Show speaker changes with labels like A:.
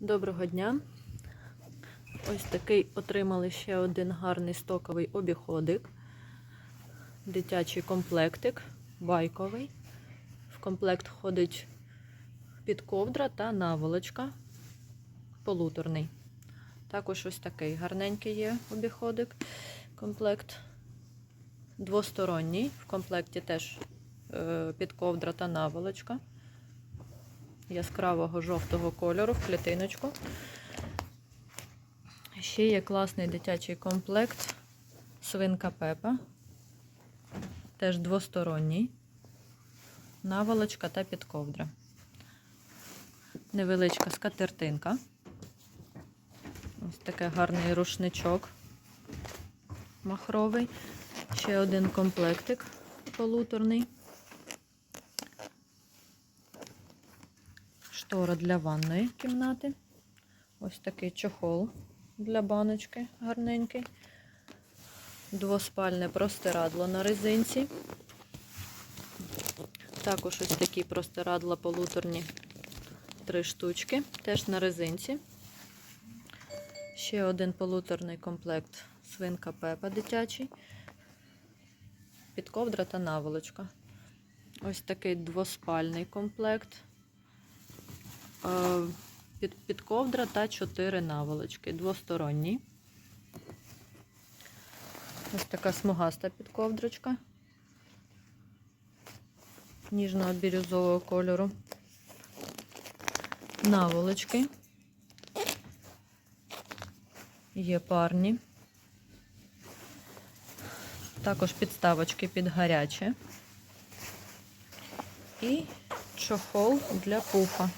A: Доброго дня. Ось такий отримали ще один гарний стоковий обіходик. Дитячий комплектик, байковий. В комплект входить підковдра та наволочка полуторний. Також ось такий гарненький є обіходик. Комплект двосторонній. В комплекті теж е, підковдра та наволочка яскравого жовтого кольору в клітиночку. Ще є класний дитячий комплект свинка Пепа. Теж двосторонній. Наволочка та підковдра. Невеличка скатертинка. Ось такий гарний рушничок махровий. Ще один комплектик полуторний. Штора для ванної кімнати. Ось такий чохол для баночки гарненький. Двоспальне простирадло на резинці. Також ось такі простирадла полуторні три штучки, теж на резинці. Ще один полуторний комплект свинка Пепа дитячий. Підковдра та наволочка. Ось такий двоспальний комплект. Е, Під, підковдра та 4 наволочки. Двосторонній. Ось така смугаста підковдрочка. Ніжного бірюзового кольору. Наволочки. Є парні. Також підставочки під гаряче. І чохол для пуфа.